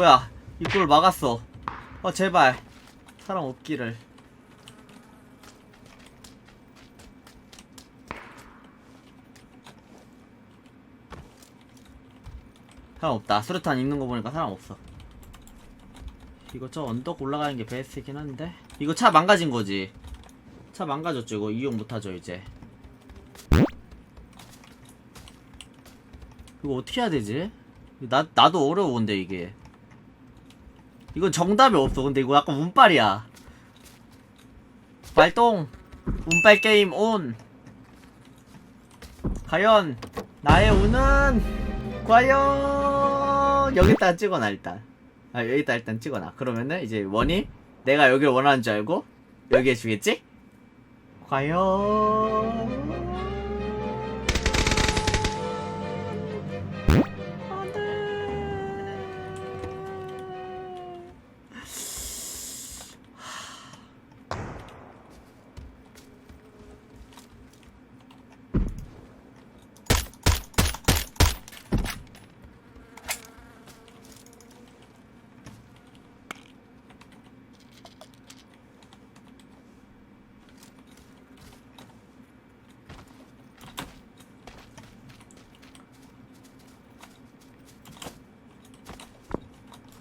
뭐야? 입구를 막았어. 어 제발. 사람 없기를. 사람 없다. 수류탄 있는 거 보니까 사람 없어. 이거 저 언덕 올라가는 게 베스트긴 한데. 이거 차 망가진 거지. 차 망가졌죠 이거. 이용 못하죠 이제. 이거 어떻게 해야 되지? 나, 나도 어려워 근데 이게 이건 정답이 없어. 근데 이거 약간 운빨이야. 발동. 운빨 게임 온. 과연 나의 운은 과연 여기다 찍어놔 일단. 아 여기다 일단 찍어놔. 그러면은 이제 원이 내가 여기를 원하는 줄 알고 여기에 주겠지? 과연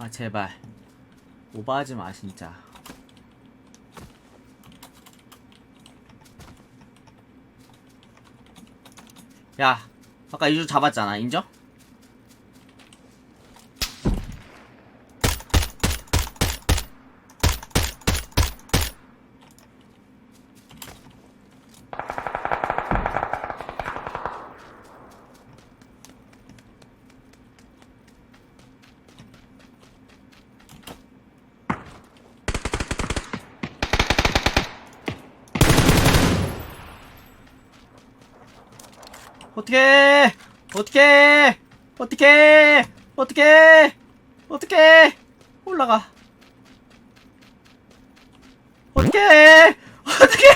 아 제발. 오버하지 마 진짜. 야 아까 이주 잡았잖아. 인정? 어떻게? 어떻게? 어떻게? 어떻게? 어떻게? 올라가. 어떻게? 어떻게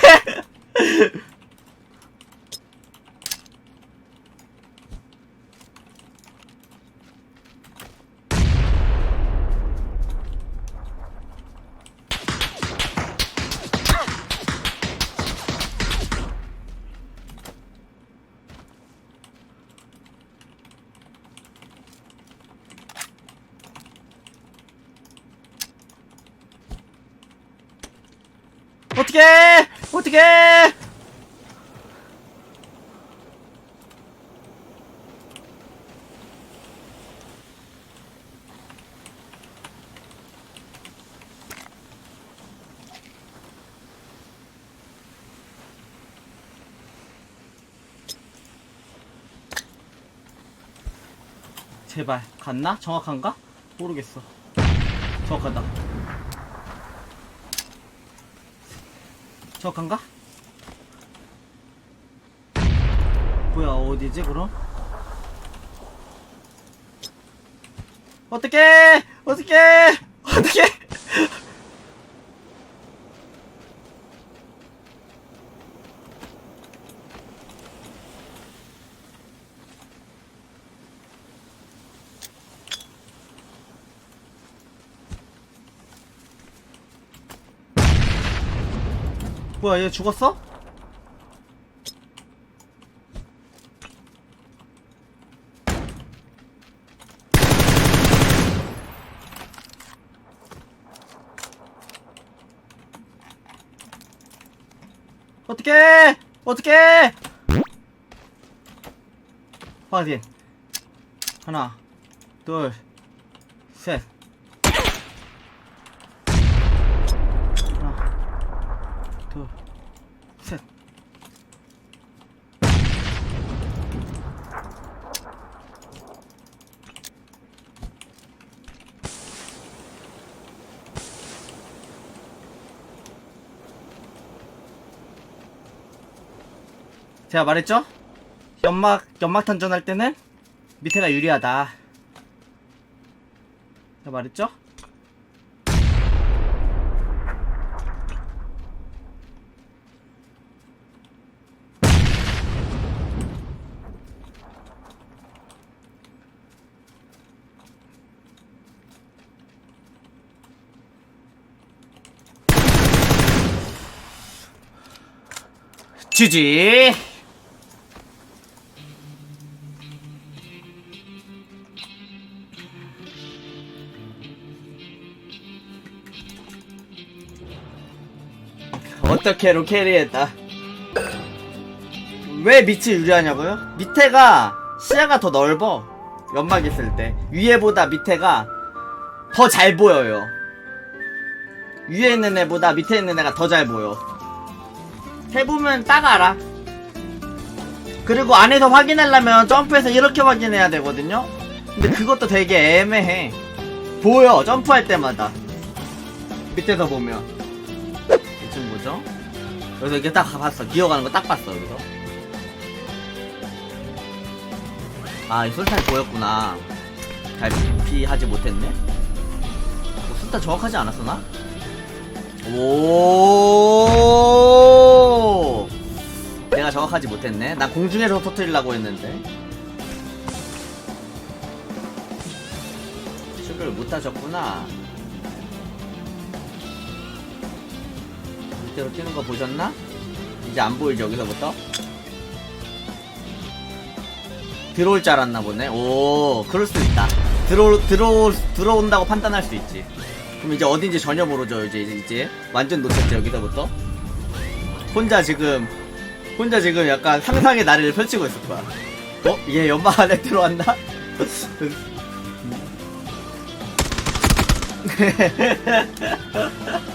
어떻게 어떻게 제발 갔나? 정확한가? 모르겠어 정확하다 정확한가? 뭐야 어디지 그럼? 어떻게 어떻게 어떻게 뭐야 얘 죽었어? 어떻게 어떻게 확인. 하나 둘 셋 제가 말했죠? 연막 연막 탄전할 때는 밑에가 유리하다. 제가 말했죠? GG 어떻게 로 캐리했다? 왜 밑이 유리하냐고요? 밑에가 시야가 더 넓어. 연막 있을 때. 위에보다 밑에가 더 잘 보여요. 위에 있는 애보다 밑에 있는 애가 더 잘 보여. 해보면 딱 알아. 그리고 안에서 확인하려면 점프해서 이렇게 확인해야 되거든요. 근데 그것도 되게 애매해. 보여 점프할 때마다. 밑에서 보면 대충 보죠? 여기서 이렇게 딱 봤어. 기어가는 거 딱 봤어 여기서. 아 이 술탄이 보였구나. 잘 피하지 못했네. 어, 술탄 정확하지 않았어 나? 오! 내가 정확하지 못했네. 나 공중에서 터뜨리려고 했는데. 수비를 못하셨구나 밑으로 뛰는 거 보셨나? 이제 안 보이지 여기서부터? 들어올 줄 알았나 보네 오 그럴 수 있다 들어 들어 들어온다고 판단할 수 있지 그럼 이제 어딘지 전혀 모르죠 이제 이제, 이제 완전 놓쳤죠 여기서부터 혼자 지금 혼자 지금 약간 상상의 나래를 펼치고 있을 거야 어? 얘 연막 안에 들어왔나?